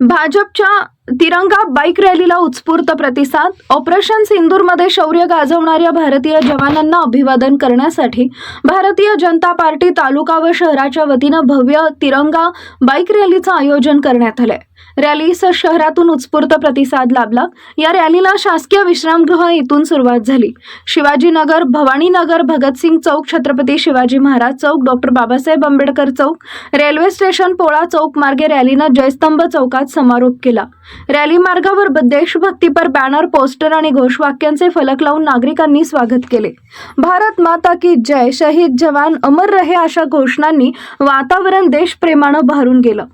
भाजपच्या तिरंगा बाईक रॅलीला उत्स्फूर्त प्रतिसाद. ऑपरेशन सिंदूरमध्ये शौर्य गाजवणाऱ्या भारतीय जवानांना अभिवादन करण्यासाठी भारतीय जनता पार्टी तालुका व शहराच्या वतीनं भव्य तिरंगा बाईक रॅलीचं आयोजन करण्यात आलंय. रॅलीस शहरातून उत्स्फूर्त प्रतिसाद लाभला. या रॅलीला शासकीय विश्रामगृह येथून सुरुवात झाली. शिवाजीनगर भवानीनगर भगतसिंग चौक छत्रपती शिवाजी महाराज चौक डॉक्टर बाबासाहेब आंबेडकर चौक रेल्वे स्टेशन पोळा चौक मार्गे रॅलीनं जयस्तंभ चौकात समारोप केला. रॅली मार्गावर देशभक्तीपर बॅनर पोस्टर आणि घोषवाक्यांचे फलक लावून नागरिकांनी स्वागत केले. भारत माता की जय शहीद जवान अमर रहे अशा घोषणांनी वातावरण देशप्रेमानं भरून गेलं.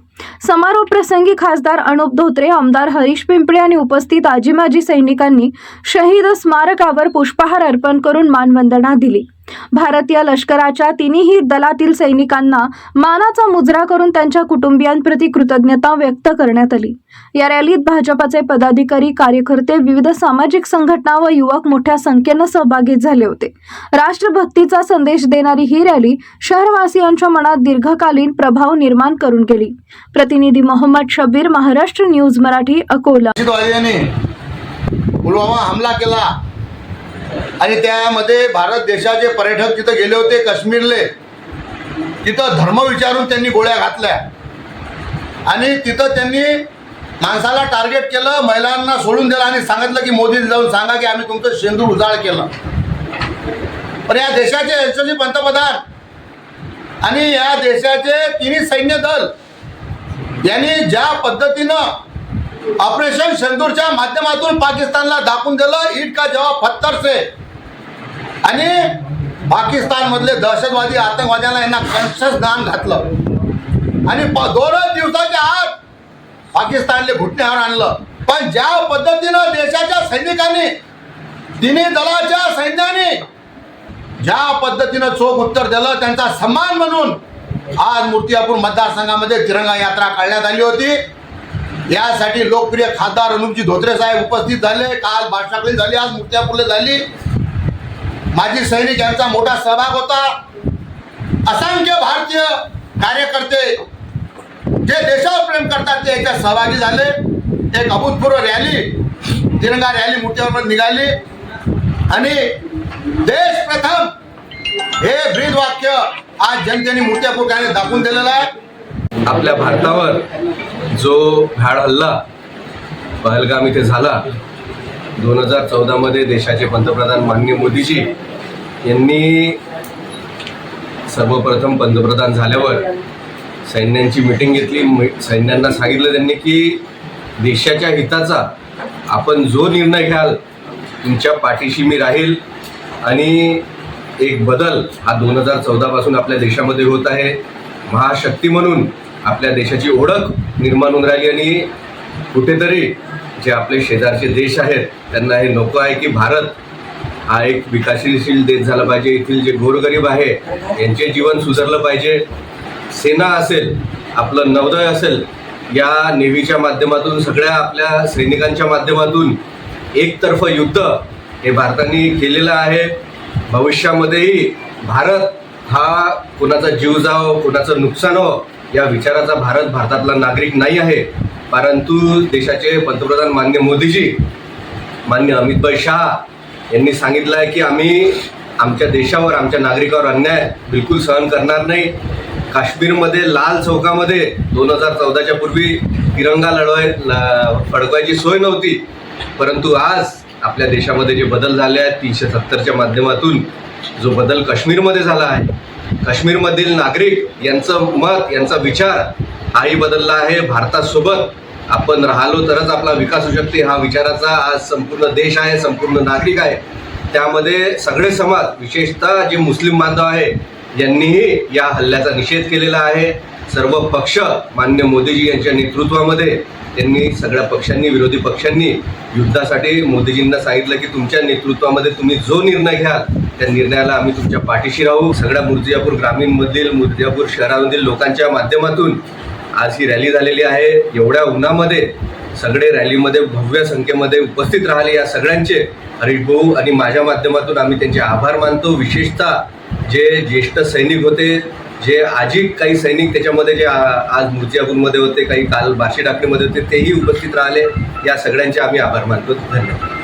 समारोप प्रसंगी खासदार अनुप धोत्रे आमदार हरीश पिंपळे आणि उपस्थित आजी माजी सैनिकांनी शहीद स्मारकावर पुष्पहार अर्पण करून मानवंदना दिली. भारतीय लष्कराच्या तिन्ही दलातील सैनिकांना मानाचा मुजरा करून त्यांच्या कुटुंबियांप्रती कृतज्ञता व्यक्त करण्यात आली. या रॅलीत भाजपाचे पदाधिकारी कार्यकर्ते विविध सामाजिक संघटना व युवक मोठ्या संख्येनं सहभागी झाले होते. राष्ट्रभक्तीचा संदेश देणारी ही रॅली शहरवासियांच्या मनात दीर्घकालीन प्रभाव निर्माण करून गेली. प्रतिनिधी मोहम्मद शबीर महाराष्ट्र न्यूज मराठी अकोला. पुलवामा हमला केला. आणि त्यामध्ये भारत देशाचे पर्यटक तिथं गेले होते काश्मीरले. तिथं धर्म विचारून त्यांनी गोळ्या घातल्या. आणि तिथं त्यांनी माणसाला टार्गेट केलं महिलांना सोडून दिलं आणि सांगितलं की मोदी जाऊन सांगा की आम्ही तुमचं शेंदूर उजाळ केलं. पण या देशाचे यशस्वी पंतप्रधान आणि या देशाचे तिन्ही सैन्य दल यांनी ज्या पद्धतीनं ऑपरेशन सिंदूरच्या माध्यमातून पाकिस्तानला दाखवून दिलं. ईट का जवाब फत्तर से आणि पाकिस्तानमधले दहशतवादी आतंकवाद्यांना यांना कन्शस दान घातलं. आणि दोनच दिवसाच्या आत पाकिस्तानले घुटण्यावर आणलं. पण ज्या पद्धतीनं देशाच्या सैनिकांनी तिन्ही दलाच्या सैन्याने ज्या पद्धतीनं चोख उत्तर दिलं त्यांचा सन्मान म्हणून आज मूर्तिजापूर मतदारसंघामध्ये तिरंगा यात्रा काढण्यात आली होती. यासाठी लोकप्रिय खासदार अनुपजी धोत्रे साहेब उपस्थित झाले. काल बादशाकली झाली आज मूर्तिजापूरला झाली. माजी सैनिक यांचा मोठा सहभाग होता. असंख्य भारतीय कार्यकर्ते जे देशावर प्रेम करतात ते याच्यात सहभागी झाले. एक अभूतपूर्व रॅली तिरंगा रॅली मूर्तिजापूर निघाली. आणि देश प्रथम हे ब्रीद वाक्य आज जनतेने मूर्त्यापूर दाखवून दिलेलं आहे. आपल्या भारतावर जो भ्याड हल्ला पहलगाम इथे झाला दोन हजार चौदामध्ये देशाचे पंतप्रधान माननीय मोदीजी यांनी सर्वप्रथम पंतप्रधान झाल्यावर सैन्यांची मिटिंग घेतली. सैन्यांना सांगितलं त्यांनी की देशाच्या हिताचा आपण जो निर्णय घ्याल तुमच्या पाठीशी मी राहील आणि एक बदल हा दोन हजार चौदापासून आपल्या देशामध्ये होत आहे. महाशक्ती म्हणून आपल्या देशाची ओळख निर्माण होऊन राहिली आणि कुठेतरी जे आपले शेजारचे देश आहेत त्यांना हे नको आहे की भारत हा एक विकासशील देश झाला पाहिजे. येथील जे गोरगरीब आहे यांचे जीवन सुधारलं पाहिजे. सेना असेल आपलं नौदय असेल या नेव्हीच्या माध्यमातून सगळ्या आपल्या सैनिकांच्या माध्यमातून एकतर्फ युद्ध हे भारताने केलेलं आहे. भविष्यामध्येही भारत हा कोणाचा जीव जावं कोणाचं नुकसान हो या विचाराचा भारत भारतातला नागरिक नाही आहे. परंतु देशाचे पंतप्रधान मान्य मोदीजी मान्य अमितभाई शहा यांनी सांगितलं आहे की आम्ही आमच्या देशावर आमच्या नागरिकावर अन्याय बिलकुल सहन करणार नाही. काश्मीरमध्ये लाल चौकामध्ये दोन हजार चौदाच्या पूर्वी तिरंगा लढवाय ल- फडकवायची सोय नव्हती. परंतु आज आपल्या देशामध्ये जे बदल झाले आहेत तीनशे सत्तरच्या माध्यमातून जो बदल काश्मीरमध्ये झाला आहे काश्मीरमधील नागरिक यांचं मत यांचा विचार हाही बदलला आहे. भारतासोबत आपण राहिलो तरच आपला विकास होऊ शकते. हा विचाराचा आज संपूर्ण देश आहे संपूर्ण नागरिक आहे. त्यामध्ये सगळे समाज विशेषतः जे मुस्लिम बांधव आहे यांनीही या हल्ल्याचा निषेध केलेला आहे. सर्व पक्ष मान्य मोदीजी यांच्या नेतृत्वामध्ये त्यांनी सगळ्या पक्षांनी विरोधी पक्षांनी युद्धासाठी मोदीजींना सांगितलं की तुमच्या नेतृत्वामध्ये तुम्ही जो निर्णय घ्याल त्या निर्णयाला आम्ही तुमच्या पाठीशी राहू. सगळ्या मुर्जियापूर ग्रामीणमधील मुर्जियापूर शहरामधील लोकांच्या माध्यमातून आज ही रॅली झालेली आहे. एवढ्या उन्हामध्ये सगळे रॅलीमध्ये भव्य संख्येमध्ये उपस्थित राहिले या सगळ्यांचे. हरीशभाऊ आणि माझ्या माध्यमातून आम्ही त्यांचे आभार मानतो. विशेषतः जे ज्येष्ठ सैनिक होते जे आजी काही सैनिक त्याच्यामध्ये जे आज मूर्तिजापूरमध्ये होते काही काल बाशी टाकणीमध्ये होते तेही उपस्थित राहिले. या सगळ्यांचे आम्ही आभार मानतो. धन्यवाद.